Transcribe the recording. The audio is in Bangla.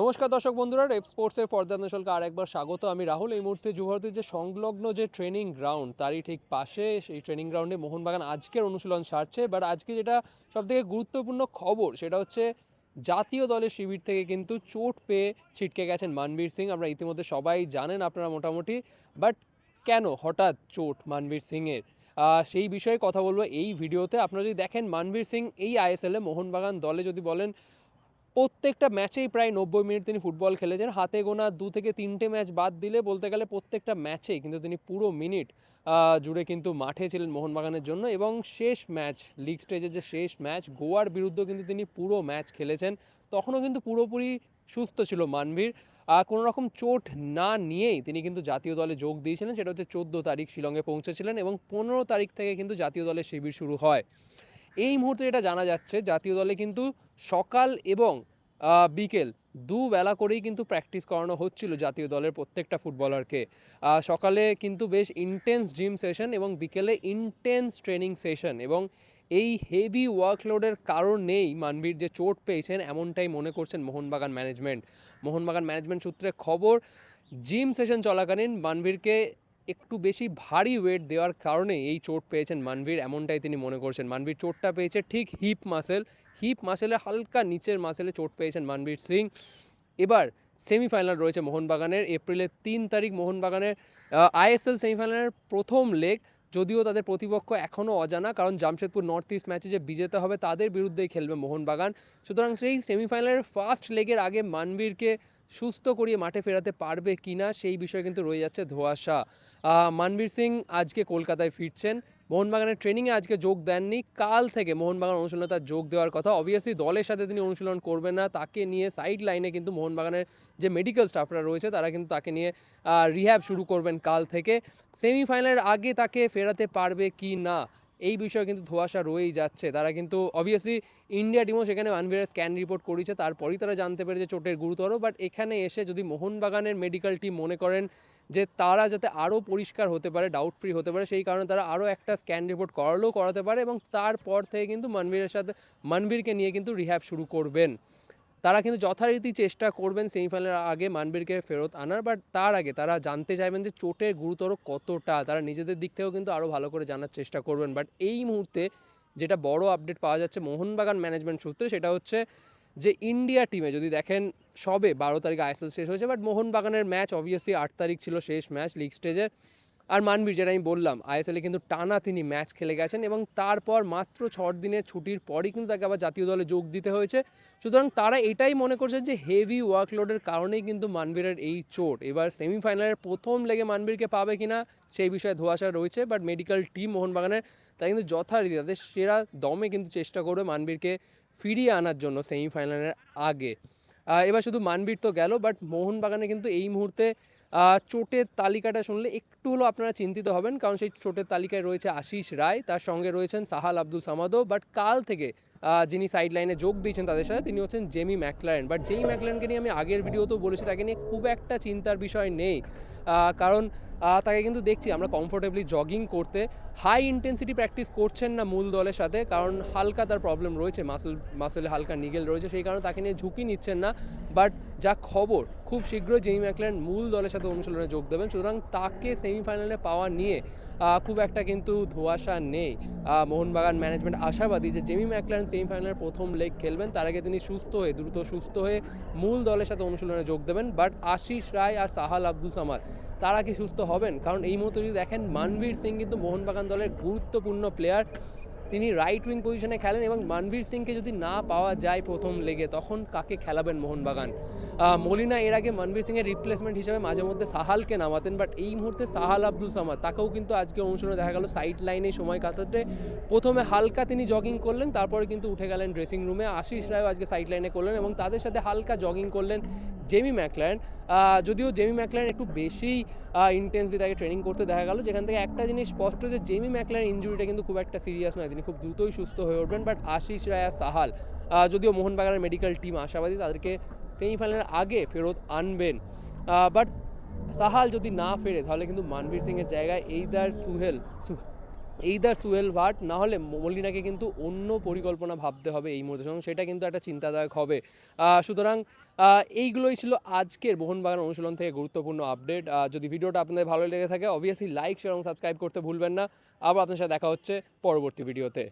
নমস্কার দর্শক বন্ধুরা, রেপ স্পোর্টসের পর্দানশলকে আর একবার স্বাগত। আমি রাহুল। এই মুহূর্তে যুবভারতীর যে সংলগ্ন যে ট্রেনিং গ্রাউন্ড, তারই ঠিক পাশে সেই ট্রেনিং গ্রাউন্ডে মোহনবাগান আজকের অনুশীলন সারছে। বাট আজকে যেটা সবথেকে গুরুত্বপূর্ণ খবর, সেটা হচ্ছে জাতীয় দলের শিবির থেকে কিন্তু চোট পেয়ে ছিটকে গেছেন মানবীর সিং। আমরা ইতিমধ্যে সবাই জানেন আপনারা মোটামুটি। বাট কেন হঠাৎ চোট মানবীর সিংয়ের? সেই বিষয়ে কথা বলব এই ভিডিওতে। আপনারা যদি দেখেন মানবীর সিং এই আইএসএলে মোহনবাগান দলে যদি বলেন প্রত্যেকটা ম্যাচেই প্রায় নব্বই মিনিট তিনি ফুটবল খেলেছেন। হাতে গোনা দু থেকে তিনটে ম্যাচ বাদ দিলে বলতে গেলে প্রত্যেকটা ম্যাচেই কিন্তু তিনি পুরো মিনিট জুড়ে কিন্তু মাঠে ছিলেন মোহনবাগানের জন্য এবং শেষ ম্যাচ, লিগ স্টেজের যে শেষ ম্যাচ, গোয়ার বিরুদ্ধেও কিন্তু তিনি পুরো ম্যাচ খেলেছেন। তখনও কিন্তু পুরোপুরি সুস্থ ছিল মানভীর। কোনো রকম চোট না নিয়েই তিনি কিন্তু জাতীয় দলে যোগ দিয়েছিলেন। সেটা হচ্ছে চোদ্দ তারিখ শিলংয়ে পৌঁছেছিলেন এবং পনেরো তারিখ থেকে কিন্তু জাতীয় দলের শিবির শুরু হয়। এই মুহূর্তে যেটা জানা যাচ্ছে, জাতীয় দলে কিন্তু সকাল এবং বিকেল দুবেলা করেই কিন্তু প্র্যাকটিস করানো হচ্ছিল জাতীয় দলের প্রত্যেকটা ফুটবলারকে সকালে কিন্তু বেশ ইন্টেন্স জিম সেশন এবং বিকেলে ইন্টেন্স ট্রেনিং সেশন এবং এই হেভি ওয়ার্কলোডের কারণেই মানবীর যে চোট পেয়েছেন এমনটাই মনে করছেন মোহনবাগান ম্যানেজমেন্ট মোহনবাগান ম্যানেজমেন্ট সূত্রে খবর জিম সেশন চলাকালীন মানবীরকে একটু বেশি ভারী ওয়েট দেওয়ার কারণে এই চোট পেয়েছেন মানবীর, এমনটাই তিনি মনে করছেন। মানবীর চোটটা পেয়েছে ঠিক হিপ মাসেল হিপ মাসেলে হালকা নিচের মাসেলে চোট পেয়েছেন মানবীর সিং। এবার সেমিফাইনাল রয়েছে মোহনবাগানের, এপ্রিলের তিন তারিখ মোহনবাগানের। আইএসএল সেমিফাইনালের প্রথম লেগ, যদিও তাদের প্রতিপক্ষ এখনও অজানা, কারণ জামশেদপুর নর্থ ইস্ট ম্যাচে যে বিজেতা হবে তাদের বিরুদ্ধেই খেলবে মোহনবাগান। সুতরাং সেই সেমিফাইনালের ফার্স্ট লেগের আগে মানবীরকে সুস্থ করিয়ে মাঠে ফেরাতে পারবে কিনা সেই বিষয়ে কিন্তু রয়ে যাচ্ছে ধোয়াশা। মানবীর সিং আজকে কলকাতায় ফিরছেন। মোহনবাগানের ট্রেনিংয়ে আজকে যোগ দেননি। কাল থেকে মোহনবাগান অনুশীলনে তার যোগ দেওয়ার কথা। অবভিয়াসলি দলের সাথে তিনি অনুশীলন করবেন না। তাকে নিয়ে সাইড লাইনে কিন্তু মোহনবাগানের যে মেডিকেল স্টাফরা রয়েছে, তারা কিন্তু তাকে নিয়ে রিহ্যাব শুরু করবেন কাল থেকে। সেমিফাইনালের আগে তাকে ফেরাতে পারবে কি না, এই বিষয়ে কিন্তু ধোয়াশা রয়েই যাচ্ছে। তারা কিন্তু অবভিয়াসলি ইন্ডিয়া টিমও সেখানে মানবীরের স্ক্যান রিপোর্ট করেছে। তারপরেই তারা জানতে পেরেছে চোটের গুরুতর। বাট এখানে এসে যদি মোহনবাগানের মেডিকেল টিম মনে করেন যে তারা যাতে আরও পরিষ্কার হতে পারে ডাউট ফ্রি হতে পারে, সেই কারণে তারা আরও একটা স্ক্যান রিপোর্ট করালেও করাতে পারে এবং তারপর থেকে কিন্তু মনবীরের সাথে, মনবীরকে নিয়ে কিন্তু রিহ্যাব শুরু করবেন। তারা কিন্তু যথারীতি চেষ্টা করবেন সেমিফাইনালের আগে মানবীরকে ফেরত আনার বাট তার আগে তারা জানতে চাইবেন যে চোটের গুরুতর কতটা। তারা নিজেদের দিক থেকেও কিন্তু আরও ভালো করে জানার চেষ্টা করবেন। বাট এই মুহূর্তে যেটা বড় আপডেট পাওয়া যাচ্ছে মোহনবাগান ম্যানেজমেন্ট সূত্রে, সেটা হচ্ছে যে ইন্ডিয়া টিমে, যদি দেখেন সবে বারো তারিখ আইএসএল শেষ হয়েছে বাট মোহনবাগানের ম্যাচ অবভিয়াসলি আট তারিখ ছিল শেষ ম্যাচ লিগ স্টেজে আর মানবীর, যেটা আমি বললাম, আইএসএলে কিন্তু টানা তিনি ম্যাচ খেলে গেছেন এবং তারপর মাত্র ছ দিনের ছুটির পরই কিন্তু তাকে আবার জাতীয় দলে যোগ দিতে হয়েছে। সুতরাং তারা এটাই মনে করছেন যে হেভি ওয়ার্কলোডের কারণেই কিন্তু মানবীরের এই চোট। এবার সেমিফাইনালের প্রথম লেগে মানবীরকে পাবে কিনা, সেই বিষয়ে ধোয়াশা রয়েছে বাট মেডিকেল টিম মোহনবাগানের তাই কিন্তু যথারীতি তাদের সেরা দমে কিন্তু চেষ্টা করবে মানবীরকে ফিরিয়ে আনার জন্য সেমিফাইনালের আগে। এবার শুধু মানবীর তো গেল বাট মোহনবাগানে কিন্তু এই মুহূর্তে চোটের তালিকাটা শুনলে একটু হলেও আপনারা চিন্তিত হবেন, কারণ সেই চোটের তালিকায় রয়েছে আশিস রায়, তার সঙ্গে রয়েছেন সাহাল আব্দুল সামাদও বাট কাল থেকে যিনি সাইড লাইনে যোগ দিয়েছেন তাদের সাথে, তিনি হচ্ছেন জেমি ম্যাকলারেন। বাট জেমি ম্যাকলারেনকে নিয়ে আমি আগের ভিডিওতেও বলেছি, তাকে নিয়ে খুব একটা চিন্তার বিষয় নেই। কারণ তাকে কিন্তু দেখছি আমরা কমফোর্টেবলি জগিং করতে। হাই ইন্টেন্সিটি প্র্যাকটিস করছেন না মূল দলের সাথে, কারণ হালকা তার প্রবলেম রয়েছে মাসেল মাসেলে হালকা নিগেল রয়েছে, সেই কারণে তাকে নিয়ে ঝুঁকি নিচ্ছেন না। বাট যা খবর খুব শীঘ্রই জেমি ম্যাকলেন মূল দলের সাথে অনুশীলনে যোগ দেবেন। সুতরাং তাকে সেমিফাইনালে পাওয়া নিয়ে খুব একটা কিন্তু ধোয়াশা নেই। মোহনবাগান ম্যানেজমেন্ট আশাবাদী যে জেমি ম্যাকলেন সেমিফাইনালের প্রথম লেগ খেলবেন, তার আগে তিনি সুস্থ হয়ে, দ্রুত সুস্থ হয়ে মূল দলের সাথে অনুশীলনে যোগ দেবেন। বাট আশিস রায় আর সাহাল আব্দুল সামাদ, তারা কি সুস্থ হবেন? কারণ এই মুহূর্তে যদি দেখেন, মানবীর সিং কিন্তু মোহনবাগান দলের গুরুত্বপূর্ণ প্লেয়ার তিনি রাইট উইং পজিশনে খেলেন এবং মানবীর সিংকে যদি না পাওয়া যায় প্রথম লেগে, তখন কাকে খেলাবেন মোহনবাগান? মলিনা এর আগে মনবীর সিংয়ের রিপ্লেসমেন্ট হিসেবে মাঝে মধ্যে সাহালকে নামাতেন বাট এই মুহূর্তে সাহাল আব্দুল সামাদ, তাকেও কিন্তু আজকে অনুশীলনে দেখা গেল সাইড লাইনে সময় কাটাতে। প্রথমে হালকা তিনি জগিং করলেন, তারপরে কিন্তু উঠে গেলেন ড্রেসিং রুমে আশিস রায়ও আজকে সাইড লাইনে করলেন এবং তাদের সাথে হালকা জগিং করলেন। জেমি ম্যাকল্যান্ড যদিও জেমি ম্যাকল্যান্ড একটু বেশি ইন্টেন্সলি তাকে ট্রেনিং করতে দেখা গেল, যেখান থেকে একটা জিনিস স্পষ্ট যে জেমি ম্যাকল্যান্ড ইঞ্জুরিটা কিন্তু খুব একটা সিরিয়াস নয়। তিনি খুব দ্রুতই সুস্থ হয়ে উঠবেন বাট আশিস রায় সাহাল যদিও মোহনবাগানের মেডিকেল টিম আশাবাদী, তাদেরকে সেমিফাইনালের আগে ফেরত আনবেন। বাট সাহাল যদি না ফেরে, তাহলে কিন্তু মানবীর সিংয়ের জায়গায় এইদার সুহেল এইদার সুহেল ভাট, না হলে মলিনাকে কিন্তু অন্য পরিকল্পনা ভাবতে হবে এই মুহূর্তে সেটা কিন্তু একটা চিন্তাদায়ক হবে। সুতরাং এইগুলোই ছিল আজকের মোহনবাগান অনুশীলন থেকে গুরুত্বপূর্ণ আপডেট। যদি ভিডিওটা আপনাদের ভালো লেগে থাকে অবভিয়াসলি লাইক শেয়ার এবং সাবস্ক্রাইব করতে ভুলবেন না। আবার আপনার সাথে দেখা হচ্ছে পরবর্তী ভিডিওতে।